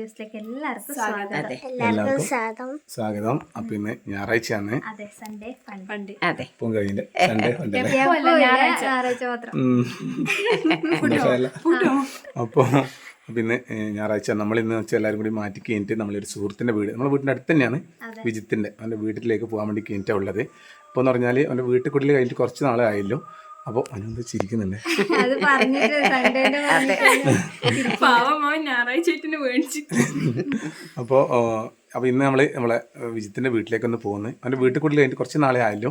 വ്യൂസിലേക്ക് എല്ലാവർക്കും സ്വാഗതം. എല്ലാവർക്കും സ്വാഗതം. അപ്പൊ ഇന്ന് ഞായറാഴ്ചയാണ്. അതെ സൺഡേ ഫണ്ട് അതെ. ഇപ്പം കഴിഞ്ഞ സൺഡേ ഉണ്ടല്ലേ ഞായറാഴ്ച. മാത്രം. ഉം. സന്തോഷമല്ല. അപ്പൊ പിന്നെ ഞായറാഴ്ച. നമ്മൾ ഇന്ന് വെച്ചാൽ എല്ലാവരും കൂടി മാറ്റി കഴിഞ്ഞിട്ട് നമ്മളൊരു സുഹൃത്തിന്റെ വീട്. നമ്മുടെ വീടിന്റെ അടുത്ത് തന്നെയാണ് വിജിത്തിന്റെ. അവന്റെ വീട്ടിലേക്ക് പോകാൻ വേണ്ടി കഴിഞ്ഞിട്ടാണ് ഉള്ളത്. അപ്പോൾ എന്ന് പറഞ്ഞാൽ അവന്റെ വീട്ടിൽ കൂടുതൽ കഴിഞ്ഞിട്ട് കുറച്ച് നാളെ ആയല്ലോ അപ്പോൾ അതിനെന്ത് ചിരിക്കുന്നുണ്ട്? അത് പറഞ്ഞിട്ട് അപ്പോൾ അപ്പോൾ ഇന്ന് നമ്മൾ നമ്മളെ വിജിത്തിന്റെ വീട്ടിലേക്ക് ഒന്ന് പോകുന്നത് അവന്റെ വീട്ടിൽ കൂടി കഴിഞ്ഞിട്ട് കുറച്ച് നാളെ ആയല്ലോ.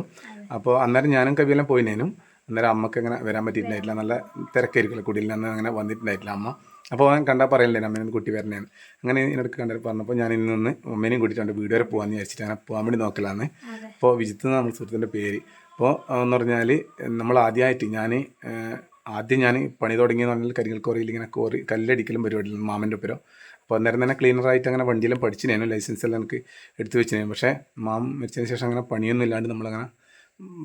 അപ്പോൾ അന്നേരം ഞാനും കവിയെല്ലാം പോയിനേനും. അന്നേരം അമ്മയ്ക്ക് അങ്ങനെ വരാൻ പറ്റിയിട്ടുണ്ടായിട്ടില്ല. നല്ല തിരക്കായിരിക്കുമല്ലോ കുടിയിൽ നിന്ന് അങ്ങനെ വന്നിട്ടുണ്ടായിട്ടില്ല അമ്മ. അപ്പോൾ അവൻ കണ്ടാൽ പറയല്ലേ അമ്മേനെ കുട്ടി വരണേന്ന്? അങ്ങനെ ഇതിനിടയ്ക്ക് കണ്ടിട്ട് പറഞ്ഞപ്പോൾ ഞാൻ ഇന്ന് നിന്ന് അമ്മേനെയും കൂട്ടിയിട്ടുണ്ട് വീട് വരെ പോകാമെന്ന് വിചാരിച്ചിട്ട് അങ്ങനെ പോകാൻ വേണ്ടി നോക്കലാന്ന്. അപ്പോൾ വിജിത്ത് എന്നാണ് നമ്മുടെ സുഹൃത്തിന്റെ പേര്. അപ്പോൾ എന്ന് പറഞ്ഞാൽ നമ്മൾ ആദ്യമായിട്ട് ഞാൻ ആദ്യം ഞാൻ പണി തുടങ്ങിയെന്ന് പറഞ്ഞാൽ കരിങ്കൽ കോറിയിൽ ഇങ്ങനെ കോറി കല്ലടിക്കലും പരിപാടിയിലും മാമന്റെ ഒപ്പരോ. അപ്പോൾ അന്നേരം തന്നെ ക്ലീനറായിട്ട് അങ്ങനെ വണ്ടിയെല്ലാം പഠിച്ചിനേനു ലൈസൻസ് എല്ലാം എനിക്ക് എടുത്തു വെച്ചിനേനു പക്ഷേ മാം മരിച്ചതിന് ശേഷം അങ്ങനെ പണിയൊന്നും ഇല്ലാണ്ട് നമ്മളങ്ങനെ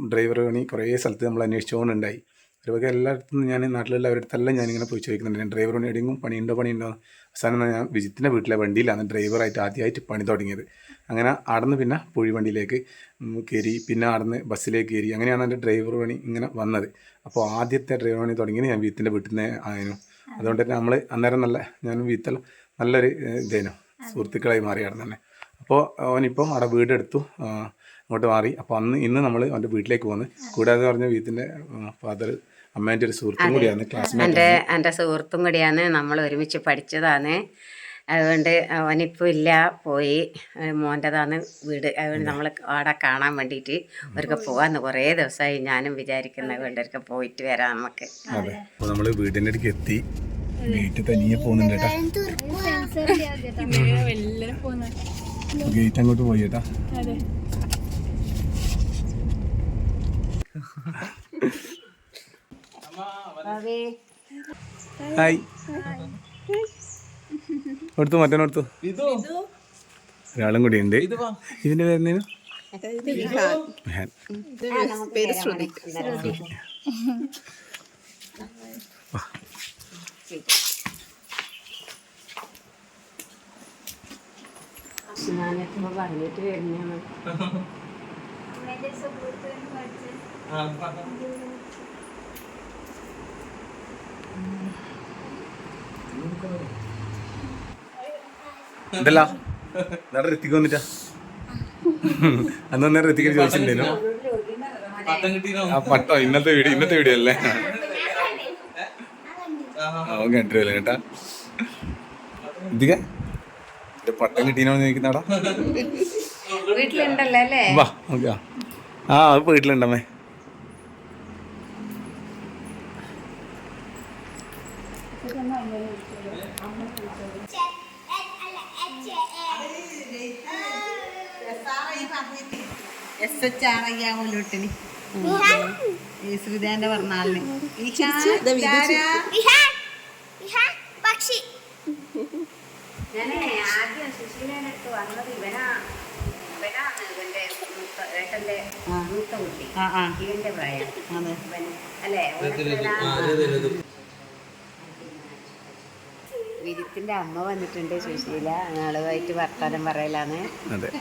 ഡ്രൈവർ പണി കുറേ സ്ഥലത്ത് നമ്മൾ അന്വേഷിച്ചുകൊണ്ടുണ്ടായി ഒരുവക എല്ലായിടത്തും ഞാൻ നാട്ടിലുള്ളവരുടെ അടുത്തെല്ലാം ഞാനിങ്ങനെ പോയി ചോദിക്കുന്നുണ്ട് ഞാൻ ഡ്രൈവർ പണി ഉണ്ടോ പണിയുണ്ടോ പണിയുണ്ടോ? അവസാനം ഞാൻ വിജിത്തിന്റെ വീട്ടിലെ വണ്ടിയിലാണ് ഡ്രൈവറായിട്ട് ആദ്യമായിട്ട് പണി തുടങ്ങിയത്. അങ്ങനെ അടന്ന് പിന്നെ പുഴി വണ്ടിയിലേക്ക് കയറി പിന്നെ അടന്ന് ബസ്സിലേക്ക് കയറി അങ്ങനെയാണ് എന്റെ ഡ്രൈവർ പണി ഇങ്ങനെ വന്നത്. അപ്പോൾ ആദ്യത്തെ ഡ്രൈവർ പണി തുടങ്ങിയത് ഞാൻ വിജിത്തിന്റെ വീട്ടിൽ നിന്ന് ആയിരുന്നു. അതുകൊണ്ട് തന്നെ നമ്മൾ അന്നേരം നല്ല ഞാൻ വീത്തെല്ലാം നല്ലൊരു ഇതേനു സുഹൃത്തുക്കളായി മാറിയാണ് തന്നെ അപ്പോൾ അവനിപ്പം അവിടെ വീടെടുത്തു അങ്ങോട്ട് മാറി. അപ്പോൾ അന്ന് ഇന്ന് നമ്മൾ അവന്റെ വീട്ടിലേക്ക് പോകുന്നു കൂടാതെ പറഞ്ഞ വീത്തിന്റെ ഫാദർ അമ്മേന്റെ ഒരു സുഹൃത്തും കൂടിയാണ് ക്ലാസ്മേറ്റ് എന്റെ എന്റെ സുഹൃത്തും കൂടിയാണ്. നമ്മൾ ഒരുമിച്ച് പഠിച്ചതാണ്. അതുകൊണ്ട് അവനിപ്പോൾ ഇല്ല പോയി. മോന്റെതാണ് വീട്. അതുകൊണ്ട് നമ്മൾ അവിടെ കാണാൻ വേണ്ടിയിട്ട് ഒരിക്കൽ പോകാമെന്ന് കുറേ ദിവസമായി ഞാനും വിചാരിക്കുന്നത് ഒരിക്കൽ പോയിട്ട് വരാം നമുക്ക്. അതെ. അപ്പോൾ നമ്മൾ വീടിന്റെ അടുക്ക് എത്തി. വീട്ടിൽ തനിയെ പോകുന്നുണ്ട് കേട്ടാ. ഗേറ്റ് അങ്ങോട്ട് പോയി കേട്ടാ. അതെ. ഹായ്. എടുത്തു മറ്റോനെടുത്തു ഒരാളും കൂടി ഉണ്ട്. ഇതിന്റെ പേരെന്തേനു. ഞാനിപ്പോൾ പറഞ്ഞിട്ട് വരുന്നതാണ്. എന്തല്ല നാളെ ഋത്തിക്ക് വന്നിട്ടാ. അന്ന് അന്നേരം ഋത്തിക്ക് ചോദിച്ചിട്ടുണ്ടേനു ആ പട്ടോ ഇന്നത്തെ വീഡിയോ ഇന്നത്തെ വീഡിയോ അല്ലേ? അവൻ കണ്ടില്ല കേട്ടാ. ഇതിക പട്ടം കിട്ടീനോ ചോദിക്കുന്നാടാ വീട്ടിലുണ്ടല്ലേ വാ ഓക്കെ ആ അത് വീട്ടിലുണ്ടമ്മേ. എസ് യേശുദാന്റെ പറഞ്ഞാലിന് പക്ഷി. ഞാൻ ആദ്യം സുശീലയുടെ അടുത്ത് വന്നത് ഇവനാ. ഇവനാണ് ഇവന്റെ ഏട്ടന്റെ മൂത്ത കുട്ടി. ഇവന്റെ പ്രായം. അല്ലേ? വിരിത്തിന്റെ അമ്മ വന്നിട്ടുണ്ട് സുശീല. ആളുമായിട്ട് വർത്താനം പറയലാണ്.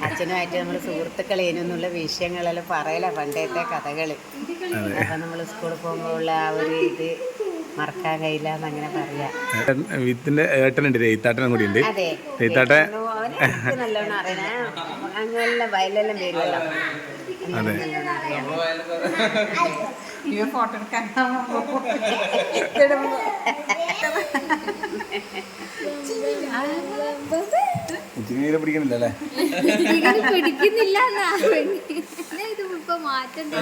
അച്ഛനുമായിട്ട് നമ്മൾ സുഹൃത്തുക്കളേനെന്നുള്ള വിഷയങ്ങളെല്ലാം പറയല പണ്ടത്തെ കഥകൾ അപ്പൊ നമ്മൾ സ്കൂളിൽ പോകുമ്പോൾ ഉള്ള ആ ഒരു ഇത് മറക്കാൻ കഴിയില്ല എന്നങ്ങനെ പറയാം. വിത്തിന്റെ ഏട്ടനുണ്ട് രയിത്താട്ടനും കൂടി ഉണ്ട്. അതെ. രയിത്താട്ടെ നല്ലോണം അറിയണേ. അങ്ങനെല്ലാം വയലെല്ലാം വരുമല്ലോ അതെ. ഇവ ഫോട്ടോ എടുക്കാൻ തീരെ പിടിക്കുന്നില്ലല്ലേ പിടിക്കുന്നില്ല ഇത് ഇപ്പൊ മാറ്റണ്ടേ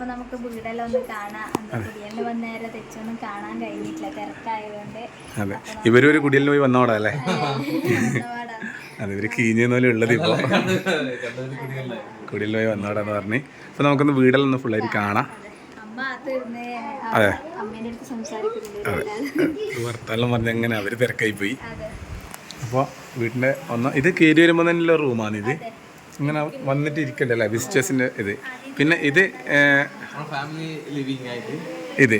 അപ്പൊ നമുക്ക് വീടെല്ലാം ഒന്ന് കാണാം. കുടിയലിന് വന്നേരം തെച്ചൊന്നും കാണാൻ കഴിഞ്ഞിട്ടില്ല. തിരക്കായതുകൊണ്ട്. അതെ. ഇവരും ഒരു കുടിയലിന് പോയി വന്നോടാ അല്ലേ? വന്നപാടാ. അതെ ഇവർ കീഞ്ഞ പോലെ ഉള്ളത് ഇപ്പൊ. കുടിയിൽ പോയി വന്നോടാന്ന് പറഞ്ഞു. അപ്പൊ നമുക്കൊന്ന് വീടെല്ലാം ഒന്ന് ഫുള്ളായിട്ട് കാണാം. അതെ. അമ്മേന്റെ അടുത്ത് സംസാരിക്കുന്നുണ്ട് വർത്താനം പറഞ്ഞ അങ്ങനെ അവർ തിരക്കായി പോയി. അതെ. അപ്പോൾ വീട്ടിന്റെ ഒന്ന് ഇത് കയറി വരുമ്പോൾ തന്നെ റൂമാണ് ഇത് ഇങ്ങനെ വന്നിട്ട് ഇരിക്കണ്ടല്ലേ വിസിറ്റേഴ്സിന്റെ ഇത്. പിന്നെ ഇത് ഫാമിലി ലിവിങ് ആയിട്ട്. ഇത്.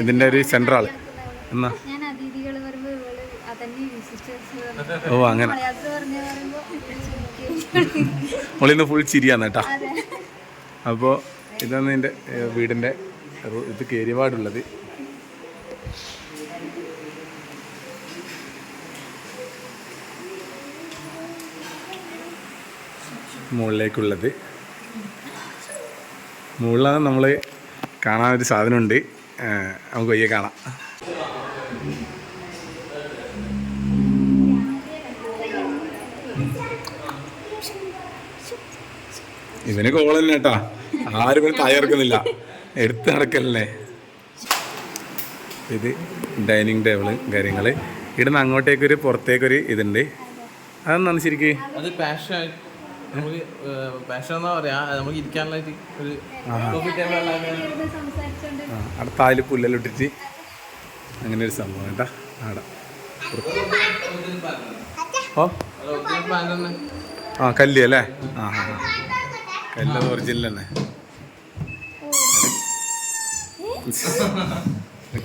ഇതിന്റെ ഒരു സെൻട്രാൾ എന്നാ? ഞാൻ അതിഥികൾ വരുമ്പോൾ അതന്നെ വിശിഷ്ട ഓ അങ്ങനെ. പറയുമ്പോൾ ഫുൾ ചിരിയാന്ന് കേട്ടാ. അപ്പോൾ ഇതാണ് എന്റെ വീടിന്റെ ഇത് കേരിപാടുള്ളത് മുകളിലേക്കുള്ളത്. മുകളിലാണ് നമ്മൾ കാണാനൊരു സാധനമുണ്ട്. നമുക്ക് വയ്യ കാണാം. ഇവന് കോളന്നെ കേട്ടാ ആരും ഇവന് തയ്യാറക്കുന്നില്ല എടുത്ത് നടക്കല്ലേ. ഇത് ഡൈനിങ് ടേബിൾ കാര്യങ്ങൾ. ഇവിടുന്ന് അങ്ങോട്ടേക്കൊരു പുറത്തേക്കൊരു ഇതുണ്ട്. അതെന്താണ് ശരിക്കും? നമുക്ക് പാഷൻ എന്നാ പറയാ നമുക്ക് ഇരിക്കാനുള്ളായിട്ട് ഒരു കോഫി ടേബിൾ അവിടെ താൽ അങ്ങനെ ഒരു സംഭവം കേട്ടാ ആടാ. ഓ. ആ കല്ല് അല്ലേ? ആ ആ ആ. കല്ല് ഒറിജിനൽ തന്നെ.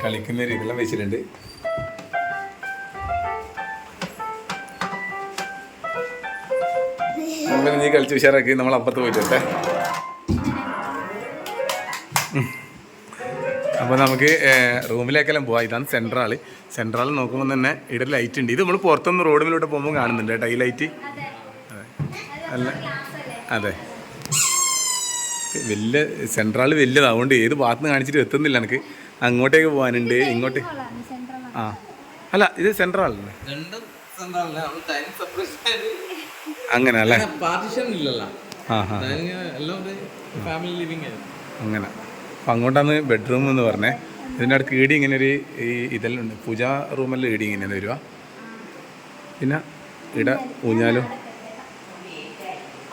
കളിക്കുന്ന രീതിയിലെല്ലാം വെച്ചിട്ടുണ്ട്. നമ്മൾ നീ കളിച്ച് ഉഷാറാക്കി നമ്മൾ അപ്പുറത്ത് പോയിട്ടെ അപ്പോൾ നമുക്ക് റൂമിലേക്കെല്ലാം പോവാം. ഇതാണ് സെൻട്രൽ സെൻട്രാൾ നോക്കുമ്പോൾ തന്നെ ഇവിടെ ലൈറ്റ് ഉണ്ട്. ഇത് നമ്മൾ പുറത്തുനിന്ന് റോഡിലൂടെ പോകുമ്പോൾ കാണുന്നുണ്ട് കേട്ടോ ഈ ലൈറ്റ് അല്ല അതെ. വലിയ സെൻട്രാൾ വലിയതാണ് അതുകൊണ്ട് ഏത് ഭാഗത്ത് നിന്ന് കാണിച്ചിട്ട് എത്തുന്നില്ല എനിക്ക്. അങ്ങോട്ടേക്ക് പോകാനുണ്ട്. ഇങ്ങോട്ട് സെൻട്രൽ ആ. അല്ല ഇത് സെൻട്രാളല്ലേ രണ്ടും അങ്ങനെ അല്ലേ പാർട്ടിഷൻ ഇല്ലല്ലോ. ഫാമിലി ലിവിങ് അങ്ങനെ. അപ്പം അങ്ങോട്ടാണ് ബെഡ്റൂം എന്ന് പറഞ്ഞേ. ഇതിന്റെ അടുത്ത് ഈടി ഇങ്ങനെ ഒരു ഈ ഇതെല്ലാം ഉണ്ട്. പൂജാ റൂമെല്ലാം ഈടി ഇങ്ങനെ വരിക പിന്നെ ഇട ഊഞ്ഞാലും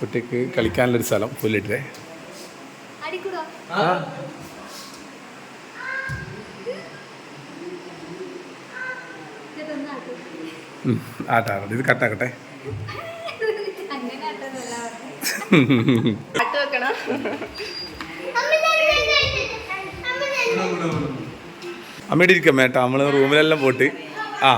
കുട്ടിക്ക് കളിക്കാനുള്ളൊരു സ്ഥലം പുല്ലിട്ടേ. ആ. ആട്ടാറുണ്ട് ഇത് കട്ടാക്കട്ടെ. അമ്മയുടെ ഇരിക്കാം മേട്ടാ നമ്മൾ റൂമിലെല്ലാം പോട്ട് ആ.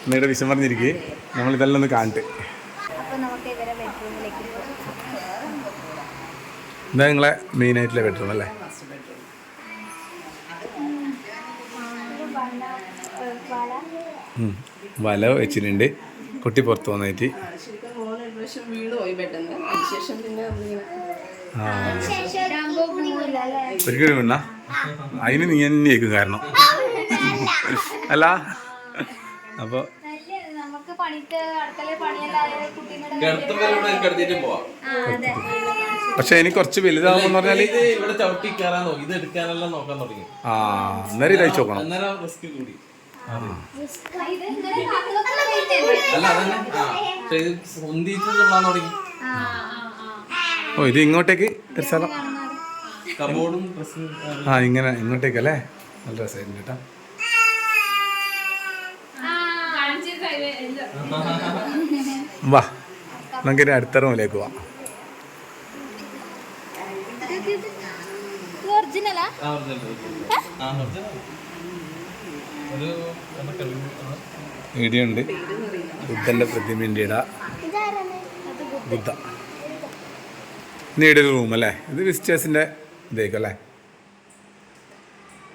അമ്മയുടെ വിഷം പറഞ്ഞിരിക്കെ. നമ്മളിതെല്ലാം ഒന്ന് കാണട്ടെ. ഇതാ നിങ്ങളെ മെയിൻ ആയിട്ടുള്ള ബെഡ്റൂം അല്ലേ. വല വെച്ചിട്ടുണ്ട്. കുട്ടി പുറത്ത് വന്നിട്ട് ഒരിക്കലും വേണ്ട അതിന് നീ തന്നെയായിരിക്കും കാരണം. അല്ല. അപ്പോൾ പക്ഷെ എനിക്ക് കുറച്ച് വലുതാവുമെന്ന് പറഞ്ഞാൽ ഇത് ഇവിടെ ചവിട്ടി കയറാൻ ഇത് എടുക്കാനെല്ലാം നോക്കാൻ തുടങ്ങി. ആ അന്നേരം ഇത് അയച്ചു നോക്കണം അന്നേരം റിസ്ക് കൂടി. അല്ല അതന്നെ ആ തുടങ്ങി ആ ആ ആ ഓ ഇത് ഇങ്ങോട്ടേക്ക് ഒരു സ്ഥലം കബോർഡും ഡ്രസ്സും ആ ഇങ്ങനെ ഇങ്ങോട്ടേക്കല്ലേ നല്ല രസമായിരുന്നു കേട്ടോ വാ നമുക്ക് ഇനി അടുത്ത റൂമിലേക്ക് പോവാം ഒറിജിനലാ ആ ഒറിജിനൽ ആ ഒറിജിനൽ ഒരു എന്താ കളി ആ. ഇടിയുണ്ട് ബുദ്ധന്റെ പ്രതിമന്റെ ഇട. ബുദ്ധ. നീടൊരു റൂം അല്ലേ? ഇത് വിസിറ്റേഴ്സിന്റെ ഇതേക്കും അല്ലേ?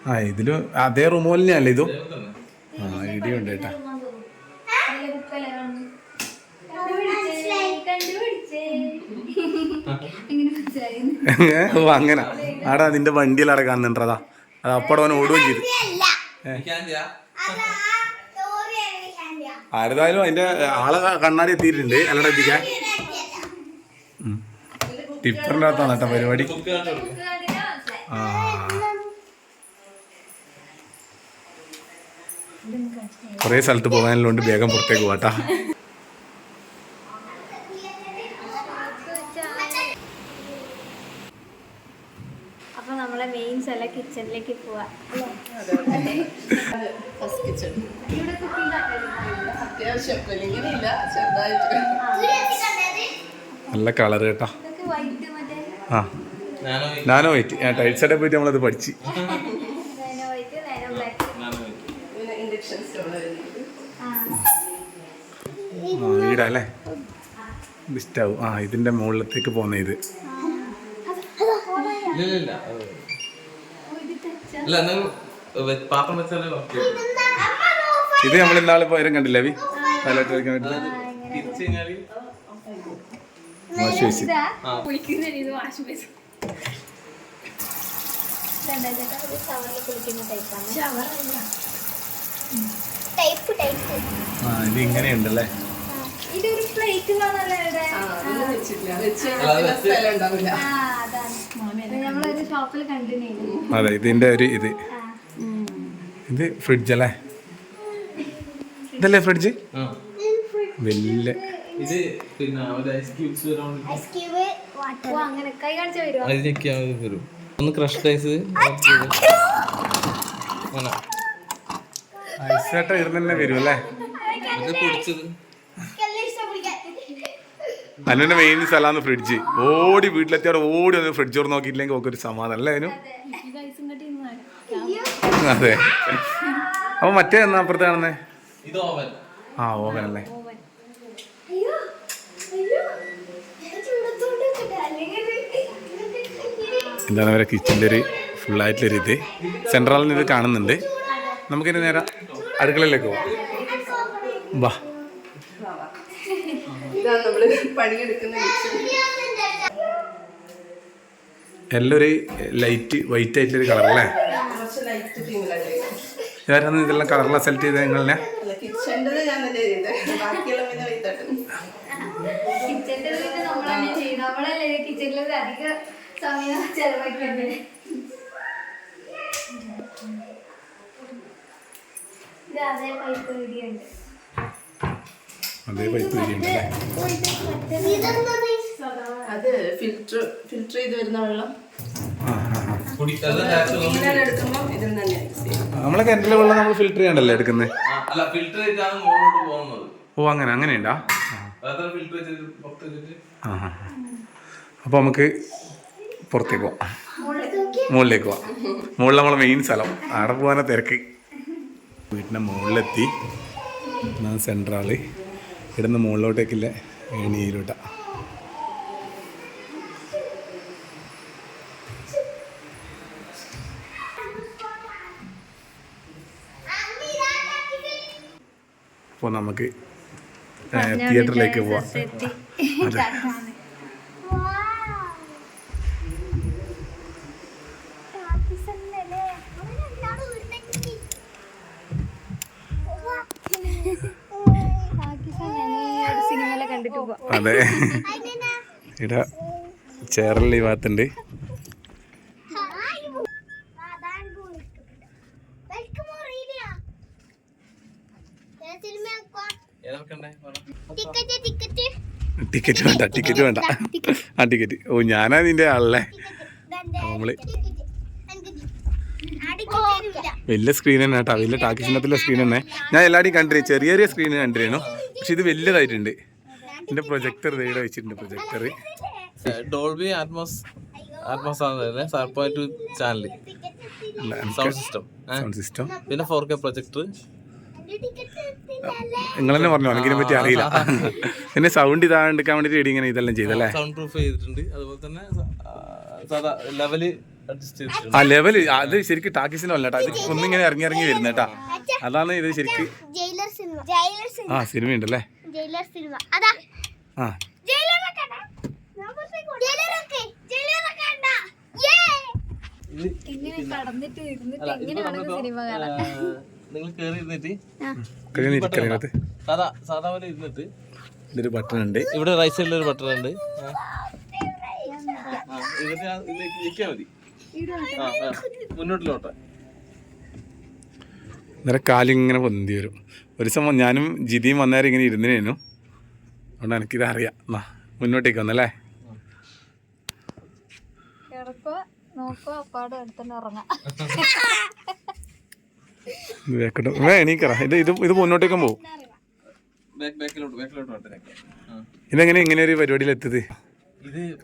ആ ഇതിൽ അതേ റൂം പോലെ തന്നെയല്ലേ ഇതും? ആ ഇടിയുണ്ട് കേട്ടാ. അങ്ങനെ. ആടാ നിന്റെ വണ്ടിയിൽ അവിടെ കാണുന്നുണ്ടതാ അത് അപ്പടവൻ ഓടുകയും ചെയ്തു? ആരതായാലും അതിന്റെ ആളെ കണ്ണാടി എത്തിയിട്ടുണ്ട്. അല്ലട എത്തിക്കാൻ. ടിപ്പറിന്റെ അകത്താണ് കേട്ടോ പരിപാടി. ആ. കുറേ സ്ഥലത്ത് പോകാനുള്ളതുകൊണ്ട് വേഗം പുറത്തേക്ക് പോവാട്ടാ അപ്പൊ നമ്മളെ മെയിൻ സ്ഥലം കിച്ചൺ കിച്ചണിലേക്ക് പോവാ അല്ലേ ഫസ്റ്റ് കിച്ചൺ ഇവിടെ കുക്കിംഗ് അത്യാവശ്യം ഇങ്ങനെയില്ല ചെറുതായിട്ട്. നല്ല കളർ കേട്ടാ. ആ. നാനോ വൈറ്റ് ആ ടൈറ്റ് സൈഡിൽ പോയിട്ട് നമ്മളത് പഠിച്ച്. വീടല്ലേ വൈറ്റ് നൈനോ ബ്ലാക്ക് നാനോ പിന്നെ ഇൻഡക്ഷൻ സ്റ്റോവ് വരുന്നത്. ആ. ഇതിന്റെ മുകളിലത്തേക്ക് പോകുന്ന ഇത്. ഇല്ല ഇല്ല ഇല്ല അത് അല്ല പാത്രം വെച്ചാലേ ഇത് നമ്മൾ ഇന്നാളെ പോയാലും കണ്ടില്ലേ അവി പൈലറ്റ് കളിക്കാൻ പറ്റുന്നത് തിരിച്ചു ഇതൊരു പ്ലേറ്റ് നമ്മളൊരു ഷോപ്പിൽ കണ്ടിരുന്നു. അതെ ഇതിന്റെ ഒരു ഇത്. ഇത് ഫ്രിഡ്ജ് അല്ലേ? ഇതല്ലേ ഫ്രിഡ്ജ്. വലിയ ഇത് പിന്നെ ഐസ് ക്യൂബ്സ് വരാൻ ഓ അങ്ങനെ കൈ കാണിച്ചു വരുമോ അത് ചെക്ക് വരും. ഒന്ന് ക്രഷ്ഡ് ഐസ് ഐസ് ആയിട്ട് ഇരുന്ന് തന്നെ വരും അല്ലേ? ഇത് പൊടിച്ചത്. അനുവിന്റെ മെയിൻ സ്ഥലമാണ് ഫ്രിഡ്ജ് ഓടി വീട്ടിലെത്തിയോടെ ഓടി ഒന്ന് ഫ്രിഡ്ജ് തുറന്ന് നോക്കിയില്ലെങ്കിൽ ഒക്കെ ഒരു സമാധാനം. അല്ലേ അനു? അതെ. അപ്പൊ മറ്റേ എന്നാ അപ്പുറത്ത് കാണുന്നേ? ഇത് ആ ഓവൻ അല്ലേ? എന്താണ് അവരെ കിച്ചന്റെ ഒരു ഫുള്ളായിട്ടുള്ളൊരു ഇത്? സെൻട്രലിൽ നിന്ന് ഇത് കാണുന്നുണ്ട്. നമുക്കിനി നേരെ അടുക്കളയിലേക്ക് പോവാം. വാ. ഇതാണ് നമ്മൾ പണിയെടുക്കുന്ന കിച്ചൺ എല്ലാം ഒരു ലൈറ്റ് വൈറ്റ് ആയിട്ടുള്ളൊരു കളർ അല്ലേ? കുറച്ച് ലൈറ്റ് തീമിലാണ് ഇതെല്ലാം കളറിലാണ് സെലക്ട് ചെയ്തത് നിങ്ങളെ അല്ല ഞാൻ തന്നെ ചെയ്തത് പിന്നെ ഇത് അതേ പൈപ്പ് വീടിയുണ്ട് അതേ പൈപ്പ് അത് ഫിൽറ്റർ ഫിൽറ്റർ ചെയ്ത് വരുന്ന വെള്ളം. നമ്മളെ കിണറ്റിലെ വെള്ളം നമ്മൾ ഫിൽറ്റർ ചെയ്യണ്ടല്ലേ എടുക്കുന്നത് ഓ അങ്ങനെ അങ്ങനെയുണ്ടാ? അപ്പൊ ഫിൽറ്റർ ചെയ്തിട്ട് വെച്ചിട്ട്? ആ ആ അപ്പോൾ നമുക്ക് പുറത്തേക്ക് പോവാം. മുകളിലേക്ക് പോവാം. മുകളിൽ നമ്മളെ മെയിൻ സ്ഥലം. അവിടെ പോകാനാ തിരക്ക്. വീട്ടിന്റെ മുകളിലെത്തി. സെൻട്രാൾ ഇവിടുന്ന് മുകളിലോട്ടേക്കില്ല? ഏണിയിലോട്ട അപ്പോൾ നമുക്ക് തിയേറ്ററിലേക്ക് പോവാം സിനിമയിലെ കണ്ടിട്ട് പോവാം അതെ ഇവിടെ ചേറൽ ഭാഗത്തുണ്ട്. ടിക്കറ്റ് വേണ്ട ടിക്കറ്റ് വേണ്ട. ആ ടിക്കറ്റ് ഓ ഞാനാ നിന്റെ ആളല്ലേ? നമ്മൾ വലിയ സ്ക്രീൻ തന്നെ കേട്ടോ. വലിയ ടാക്കി ചിഹ്നത്തിലെ സ്ക്രീൻ തന്നെ. ഞാൻ എല്ലാവരെയും കണ്ടിരുന്നു ചെറിയ ചെറിയ സ്ക്രീൻ കണ്ടിരുന്നു പക്ഷെ ഇത് വലിയതായിട്ടുണ്ട് എന്റെ പ്രൊജക്ടർ ഇവിടെ വെച്ചിട്ടുണ്ട് പ്രൊജക്ടർ. ഡോൾബി ആത്മോസ് ആത്മോസ് ആണ് sir point two channel sound system sound system പിന്നെ ഫോർ കെ പ്രൊജക്ടർ നിങ്ങൾ തന്നെ പറഞ്ഞു? എനിക്കിനെ പറ്റി അറിയില്ല. പിന്നെ സൗണ്ട് ഇതാണ്ടിക്കാൻ വേണ്ടിട്ട് ഇങ്ങനെ ഇതെല്ലാം ചെയ്തല്ലേ? സൗണ്ട് പ്രൂഫ് ചെയ്തിട്ടുണ്ട്. അതുപോലെ തന്നെ സാധാ ലെവൽ അഡ്ജസ്റ്റ് ചെയ്തിട്ടുണ്ട്. ആ ലെവൽ അത് ശരിക്കും ടാക്കിസിനോ അല്ല കേട്ടോ അത് ഒന്നിങ്ങനെ ഇറങ്ങി ഇറങ്ങി വരുന്ന കേട്ടാ അതാണ് ഇത് ശരിക്കും ജയിലർ സിനിമ. Jailer cinema. ആ സിനിമ. അതാ ആ. നിങ്ങൾ കേറി ഇരുന്നിട്ട്. സാധാ സാധാ പോലെ ഇരുന്നിട്ട്. ഇതൊരു ബട്ടൺ ഉണ്ട് ഇവിടെ റൈറ്റ് സൈഡിൽ ഒരു ബട്ടൺ ഉണ്ട് മതി. ആ മുന്നോട്ടിലോട്ട്. കാലിങ്ങനെ പൊന്തി വരും. ഒരു സമയം ഞാനും ജിതിയും വന്നേരം ഇങ്ങനെ ഇരുന്നേനു അതുകൊണ്ട് എനിക്കിത് അറിയാം എന്നാ മുന്നോട്ടേക്ക് വന്നല്ലേ? എണീക്കറ ഇത് ഇത് ഇത് മുന്നോട്ടേക്കും പോകും. ഇതെങ്ങനെ ഇങ്ങനെ ഒരു പരിപാടിയിൽ എത്തിയത്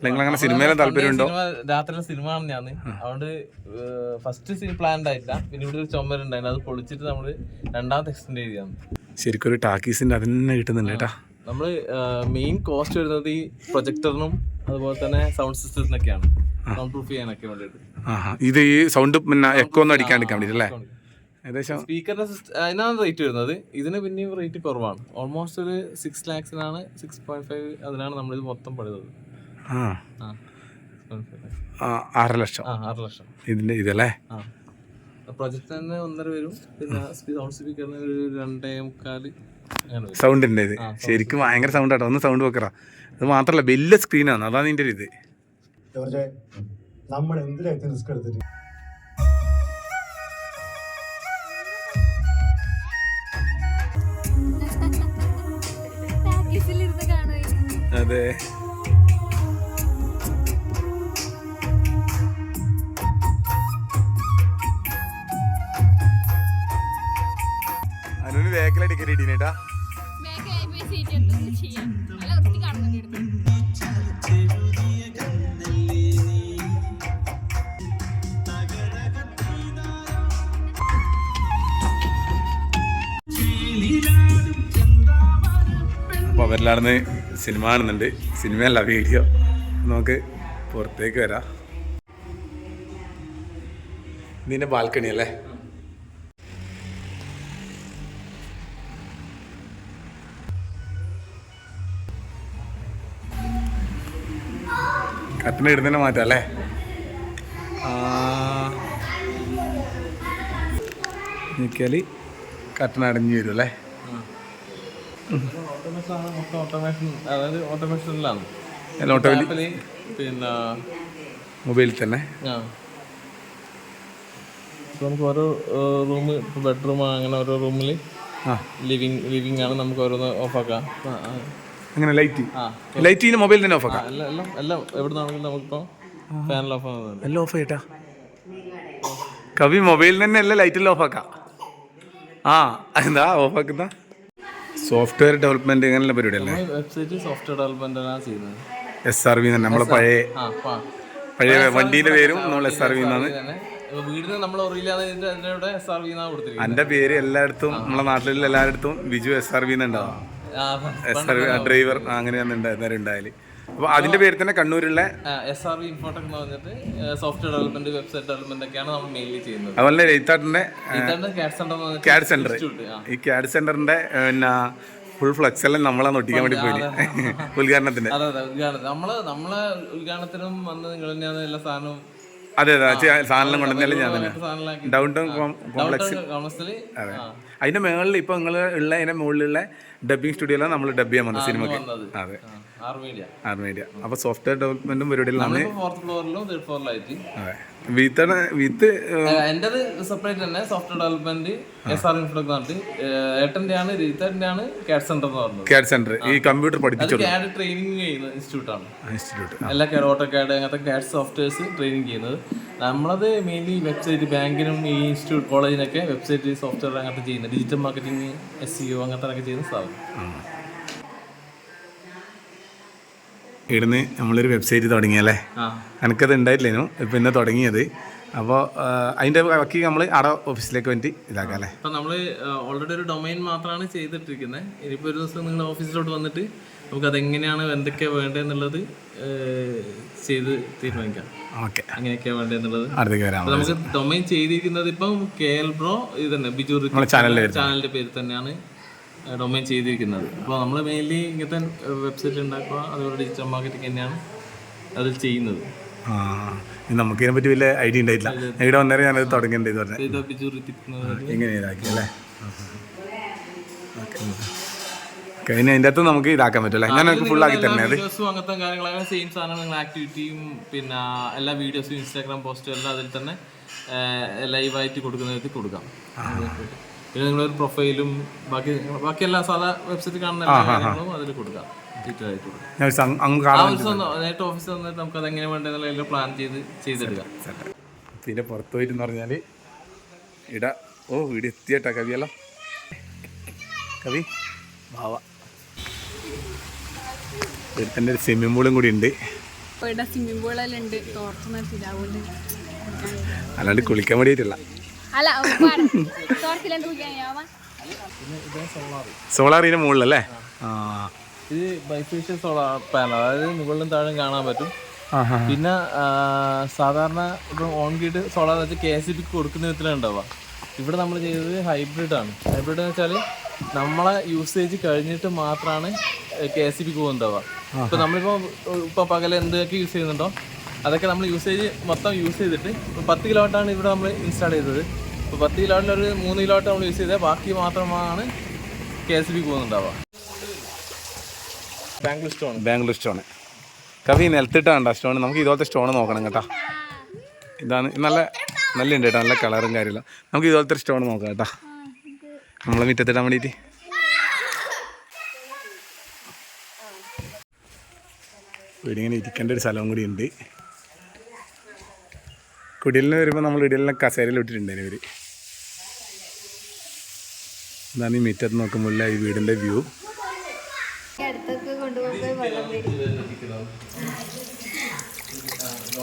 നിങ്ങൾ അങ്ങനെ സിനിമയിലെ താല്പര്യമുണ്ടോ രാത്രി സിനിമ ആണ് ഞാൻ അതുകൊണ്ട് ഫസ്റ്റ് പ്ലാൻ ആയിട്ടില്ല പിന്നെ ഇവിടെ ഒരു ചുമരുണ്ടായിരുന്നു അത് പൊളിച്ചിട്ട് നമ്മൾ രണ്ടാമത്തെ എക്സ്റ്റെൻഡ് ചെയ്താണ് ശരിക്കും ഒരു ടാക്കീസിന്റെ അതന്നെ കിട്ടുന്നുണ്ട് കേട്ടാ. നമ്മൾ മെയിൻ കോസ്റ്റ് വരുന്നത് ഈ പ്രൊജക്ടറിനും അതുപോലെ തന്നെ സൗണ്ട് സിസ്റ്റത്തിനൊക്കെയാണ് സൗണ്ട് പ്രൂഫ് ചെയ്യാനൊക്കെ വേണ്ടിയിട്ട്. ഇത് ഈ സൗണ്ട് പിന്നെ എക്കോ ഒന്നും അടിക്കാൻ എടുക്കാൻ അല്ലേ? ഏകദേശം സ്പീക്കറിന്റെ അതിനാണ് റേറ്റ് വരുന്നത്. ഇതിന് പിന്നെയും റേറ്റ് കുറവാണ്. ഓൾമോസ്റ്റ് ഒരു സിക്സ് ലാക്സിനാണ് സിക്സ് പോയിന്റ് ഫൈവ് അതിനാണ് നമ്മൾ ഇത് മൊത്തം പണിതത്. ആ, ആറ് ലക്ഷം. ആറ് ലക്ഷം. ഇതിന്റെ ഇതല്ലേ പ്രൊജക്ട് പ്രൊജക്ടറിന് ഒന്നര വരും. പിന്നെ സൗണ്ട് സ്പീക്കറിന് ഒരു രണ്ടേ മുക്കാൽ. അങ്ങനെ ഉണ്ട് സൗണ്ടിന്റെ ഇത് ശരിക്കും ഭയങ്കര സൗണ്ട് ആട്ടോ ഒന്ന് സൗണ്ട് വെക്കറ. അത് മാത്രല്ല വലിയ സ്ക്രീനാണ് അതാണ് ഇതിന്റെ ഒരു ഇത്. നമ്മൾ എന്തിനാ ഇത്ര റിസ്ക് എടുത്തിട്ട്? ടാക്കീസിലിരുന്ന് കാണുമായിരിക്കും അതെ. അനുവിന് വേക്കല കാണുന്നുണ്ട് എടുത്ത് അപ്പോൾ അവരിലാടുന്ന് സിനിമ കാണുന്നുണ്ട്. സിനിമയല്ല വീഡിയോ. നമുക്ക് പുറത്തേക്ക് വരാം. ഇതിന്റെ ബാൽക്കണി അല്ലേ കട്ടിന് ഇടുന്നതിനെ മാറ്റാം അല്ലേ? നോക്കിയാൽ കട്ടൻ അടഞ്ഞു വരും അല്ലേ? പിന്നെ മൊബൈലിൽ തന്നെ. നമുക്ക് ഓരോ റൂം ബെഡ്റൂം അങ്ങനെ ഓരോ റൂമിൽ ലിവിങ് ലിവിങ് ആണ് നമുക്ക് ഓരോന്ന് ഓഫാക്കാം. അങ്ങനെ ലൈറ്റ് ലൈറ്റ് ചെയ്യുന്ന മൊബൈൽ തന്നെ ഓഫ് ആക്കാം. എല്ലാം എല്ലാം എല്ലാം എവിടെ നിന്നാണെങ്കിലും നമുക്കിപ്പോ ഫാനിൽ ഓഫ് എല്ലാം ഓഫ് ചെയ്യട്ടാ. കവി മൊബൈൽ തന്നെ അല്ല ലൈറ്റിൽ ഓഫ് ആക്കാം. ആ എന്താ ഓഫ് ആക്കുന്ന? സോഫ്റ്റ്വെയർ ഡെവലപ്മെന്റ് അങ്ങനെയുള്ള പരിപാടി അല്ലേ വെബ്സൈറ്റ് സോഫ്റ്റ്വെയർ ഡെവലപ്മെന്റ് ചെയ്യുന്നത്. എസ് ആർ വി തന്നെ നമ്മളെ പഴയ പഴയ വണ്ടിന്റെ പേരും നമ്മൾ എസ് ആർ വി എന്നാണ് വീടിന് നമ്മൾ എന്റെ പേര് എല്ലായിടത്തും നമ്മളെ നാട്ടിലുള്ള എല്ലായിടത്തും ബിജു എസ് ആർ വി എന്നുണ്ടാവും ഡ്രൈവർ അങ്ങനെയാണ് ഉണ്ടായിരുന്നവർ ഉണ്ടായാൽ. അപ്പൊ അതിന്റെ പേര് തന്നെ കണ്ണൂരിലെ എസ് ആർ വി ഇൻഫോടെക് എന്ന് പറഞ്ഞിട്ട് സോഫ്റ്റ്വെയർ ഡെവലപ്മെന്റ് വെബ്സൈറ്റ് ഡെവലപ്മെന്റ് ഒക്കെയാണ് നമ്മൾ മെയിൻലി ചെയ്യുന്നത്. അതുപോലെ രജിത്താട്ടിന്റെ ഇതാണ് കാറ്റ് സെന്റർ ഈ ക്യാഡ് സെന്ററിന്റെ പിന്നെ ഫുൾ ഫ്ലക്സ് എല്ലാം നമ്മളാണ് ഒട്ടിക്കാൻ വേണ്ടി പോയി ഉദ്ഘാടനത്തിന്റെ അതെ. അതെ ഉദ്ഘാടനം. നമ്മൾ നമ്മളെ ഉദ്ഘാടനത്തിനും വന്ന് നിങ്ങൾ തന്നെയാണ് എല്ലാ സാധനവും അതെ അതെ സാധനം കൊണ്ടുവന്നാലും ഞാൻ തന്നെ. ഡൗൺ ടൗൺ കോംപ്ലക്സ് അതെ. അതിന്റെ മുകളിൽ ഇപ്പൊ നിങ്ങൾ ഉള്ള അതിന്റെ മുകളിലുള്ള ഡബിങ് സ്റ്റുഡിയോയിലാണ് നമ്മൾ ഡബ് ചെയ്യാൻ വന്നത് സിനിമ അതെ. ആറ് മീഡിയ ആർ അപ്പൊ സോഫ്റ്റ്വെയർ ഡെവലപ്മെന്റും പരിപാടിയിലാണ് ഫോർത്ത് ഫ്ലോറിലും തേർഡ് ഫ്ലോറിലായിട്ട് അതെ. വിത്ത് വിത്ത് എന്റേത് സെപ്പറേറ്റ് തന്നെ software development S R Infotech പറഞ്ഞിട്ട് ഏട്ടന്റെ ആണ് രീതന്റെ ആണ് കാറ്റ് സെന്റർ എന്ന് പറഞ്ഞത്. കാഡ് സെന്റർ ഈ കമ്പ്യൂട്ടർ പഠിപ്പിച്ചു CAD ട്രെയിനിങ് ചെയ്യുന്ന ഇൻസ്റ്റിറ്റ്യൂട്ട് ആണ്. ഇൻസ്റ്റിറ്റ്യൂട്ട് എല്ലാ CAD ഓട്ടോ കാഡ് അങ്ങനത്തെ കാഡ് സോഫ്റ്റ്വെയർസ് ട്രെയിനിങ് ചെയ്യുന്നത്. നമ്മളത് മെയിൻലി വെബ്സൈറ്റ് ബാങ്കിനും ഈ ഇൻസ്റ്റിറ്റ്യൂട്ട് കോളേജിനൊക്കെ വെബ്സൈറ്റ് സോഫ്റ്റ്വെയർ അങ്ങനത്തെ ചെയ്യുന്നത് digital marketing S C O അങ്ങനത്തെ ചെയ്യുന്ന സ്ഥാപനം ഇവിടുന്ന് നമ്മളൊരു വെബ്സൈറ്റ് തുടങ്ങിയല്ലേ എനിക്കത് ഉണ്ടായിട്ടില്ലേനു ഇപ്പം ഇന്ന് തുടങ്ങിയത്. അപ്പോൾ അതിന്റെ ബാക്കി നമ്മൾ അവിടെ ഓഫീസിലേക്ക് വേണ്ടി ഇതാക്കാം അല്ലേ? ഇപ്പം നമ്മൾ ഓൾറെഡി ഒരു ഡൊമൈൻ മാത്രമാണ് ചെയ്തിട്ടിരിക്കുന്നത് ഇനിയിപ്പോൾ ഒരു ദിവസം നിങ്ങൾ ഓഫീസിലോട്ട് വന്നിട്ട് നമുക്ക് അതെങ്ങനെയാണ് എന്തൊക്കെ വേണ്ടതെന്നുള്ളത് എന്നുള്ളത് ചെയ്ത് തീരുമാനിക്കാം. ഓക്കെ. അങ്ങനെയൊക്കെയാണ് വേണ്ടതെന്നുള്ളത് അടുത്തേക്ക് വരാം നമുക്ക് ഡൊമൈൻ ചെയ്തിരിക്കുന്നത് ഇപ്പം കെ എൽ ബ്രോ ഇത് തന്നെ. ബിജു ചാനലിന്റെ പേര് തന്നെയാണ്. ഡൊമൈൻ ചെയ്തിരിക്കുന്നത്. അപ്പോൾ നമ്മൾ മെയിൻലി ഇങ്ങനത്തെ വെബ്സൈറ്റ് ഉണ്ടാക്കുക അതുപോലെ ഡിജിറ്റൽ മാർക്കറ്റിംഗ് തന്നെയാണ് അതിൽ ചെയ്യുന്നത്. ആ ഇത് നമുക്കിതിനെ പറ്റി വലിയ ഐഡിയ ഉണ്ടായിട്ടില്ല. ഇവിടെ വന്നേരം ഞാനത് തുടങ്ങേണ്ടത് ഇത് പറഞ്ഞത് ഇങ്ങനെ ഇതാക്കി അല്ലേ? കഴിഞ്ഞ അതിന്റെ അകത്ത് നമുക്ക് ഇതാക്കാൻ പറ്റില്ല ഞാൻ നമുക്ക് ഫുൾ ആക്കി തന്നെ അത് അങ്ങനത്തെ കാര്യങ്ങളൊക്കെ സെയിം സാധനം നിങ്ങൾ ആക്ടിവിറ്റിയും പിന്നെ എല്ലാ വീഡിയോസും ഇൻസ്റ്റാഗ്രാം പോസ്റ്റും എല്ലാം അതിൽ തന്നെ ലൈവായിട്ട് കൊടുക്കുന്ന വിധത്തിൽ കൊടുക്കാം. പിന്നെ നിങ്ങളൊരു പ്രൊഫൈലും ബാക്കി ബാക്കി എല്ലാ സാധാ വെബ്സൈറ്റ് കാണുന്ന എല്ലാ കാര്യങ്ങളും അതിൽ കൊടുക്കാം. ഒരു നേരിട്ട് ഓഫീസ് വന്നിട്ട് നമുക്ക് അത് എങ്ങനെ വേണ്ടതെന്നുള്ള എല്ലാം പ്ലാൻ ചെയ്ത് ചെയ്തെടുക്കാം പിന്നെ പുറത്തു പോയിട്ട് എന്ന് പറഞ്ഞാൽ ഇട. ഓ ഇവിടെ എത്തിയട്ടാ കവിയല്ലോ കവി ഭാവ ഇവിടെ തന്നെ ഒരു സ്വിമ്മിംഗ് പൂളും കൂടി ഉണ്ട്. അല്ലാണ്ട് കുളിക്കാൻ വേണ്ടിയിട്ടില്ല. അല്ല ഇതിന്റെ മുകളിലല്ലേ? ഇത് ബൈഫേഷ്യൽ സോളാർ പാനൽ അതായത് മുകളിലും താഴെ കാണാൻ പറ്റും. പിന്നെ സാധാരണ ഇപ്പം ഓൺ ഗീഡ് സോളാർ വെച്ച് കെ എസ് ബിക്ക് കൊടുക്കുന്ന വിധത്തിലാണ് ഉണ്ടാവുക ഇവിടെ നമ്മൾ ചെയ്തത് ഹൈബ്രിഡ് ആണ്. ഹൈബ്രിഡ് എന്ന് വെച്ചാൽ നമ്മളെ യൂസേജ് കഴിഞ്ഞിട്ട് മാത്രമാണ് കെ എസ് ബിക്ക് പോകുന്നുണ്ടാവുക. ഇപ്പം നമ്മളിപ്പോൾ ഇപ്പം പകൽ എന്തൊക്കെ യൂസ് ചെയ്യുന്നുണ്ടോ? അതൊക്കെ നമ്മൾ യൂസേജ് മൊത്തം യൂസ് ചെയ്തിട്ട് ഇപ്പോൾ പത്ത് കിലോ വാട്ടാണ് ഇവിടെ നമ്മൾ ഇൻസ്റ്റാൾ ചെയ്തത്. ഇപ്പോൾ പത്ത് കിലോ വാട്ടിൽ ഒരു മൂന്ന് കിലോ വാട്ട് നമ്മൾ യൂസ് ചെയ്തത് ബാക്കി മാത്രമാണ് കെ എസ് ബി പോകുന്നുണ്ടാവുക. ബാംഗ്ലൂർ സ്റ്റോൺ ബാംഗ്ലൂർ സ്റ്റോൺ കവി നിലത്തിട്ടാണ്ട സ്റ്റോൺ നമുക്ക് ഇതുപോലത്തെ സ്റ്റോൺ നോക്കണം കേട്ടോ. ഇതാണ് നല്ല നല്ല ഉണ്ട് കേട്ടോ നല്ല കളറും കാര്യമില്ല നമുക്ക് ഇതുപോലത്തെ സ്റ്റോൺ നോക്കാം കേട്ടോ. നമ്മളെ മുറ്റത്തിടാൻ വേണ്ടിയിട്ട് വീടിങ്ങനെ ഇരിക്കേണ്ട ഒരു സ്ഥലവും കൂടി ഉണ്ട്. കുടിലിന് വരുമ്പോൾ നമ്മൾ ഇടയിലെല്ലാം കസേരയിൽ ഇട്ടിട്ടുണ്ടായിരുന്നു ഇവർ ഇതാണ് ഈ മുറ്റത്ത് നോക്കുമ്പോൾ ഈ വീടിന്റെ വ്യൂ.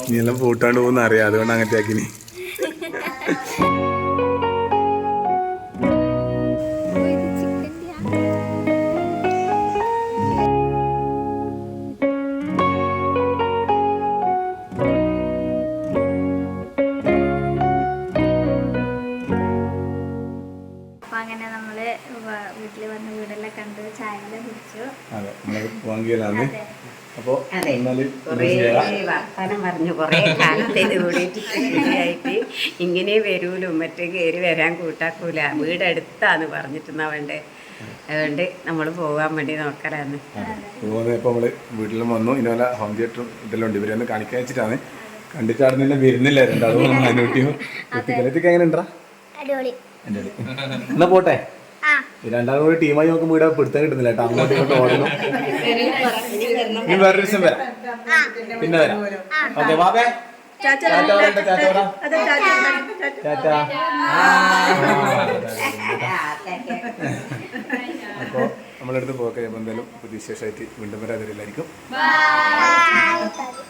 നീ എല്ലാം പൂട്ടാണ്ട് പോകുന്ന അറിയാം അതുകൊണ്ട് അങ്ങനത്തെ ആക്കിനി. കുറേ വർത്താനം പറഞ്ഞു കുറേ കാലത്തേക്ക് കൂടിയിട്ട് ശരിയായിട്ട് ഇങ്ങനെ വരൂലും മറ്റേ കയറി വരാൻ കൂട്ടാക്കൂല വീടടുത്താന്ന് പറഞ്ഞിട്ടുന്ന വേണ്ടേ? അതുകൊണ്ട് നമ്മൾ പോകാൻ വേണ്ടി നോക്കലാന്ന് പോകുന്നത് ഇപ്പോൾ നമ്മൾ വീട്ടിലും വന്നു ഇന്നലെ ഹോം തിയേറ്ററും ഇതെല്ലാം ഉണ്ട്. ഇവരൊന്ന് കാണിക്കാൻ വെച്ചിട്ടാണ്. നിന്നെ അനുട്ടിയും എത്തിക്കലത്തേക്ക് എങ്ങനെ ഉണ്ടാ എന്നാ പോട്ടെ? രണ്ടാളും കൂടി ടീമായി നോക്കുമ്പോൾ ഇവിടെ പിടുത്തം കിട്ടുന്നില്ല കേട്ടോ. അങ്ങോട്ടും ഇങ്ങോട്ടും ഓടണം. ഇനി വേറൊരു ദിവസം വരാം. പിന്നെ വരാം. ഓക്കെ ബാബേ അപ്പോ നമ്മളെടുത്ത് പോക്കെ എന്തായാലും പുതിയ വിശേഷമായിട്ട് വീണ്ടും വരാതിരില്ലായിരിക്കും ബൈ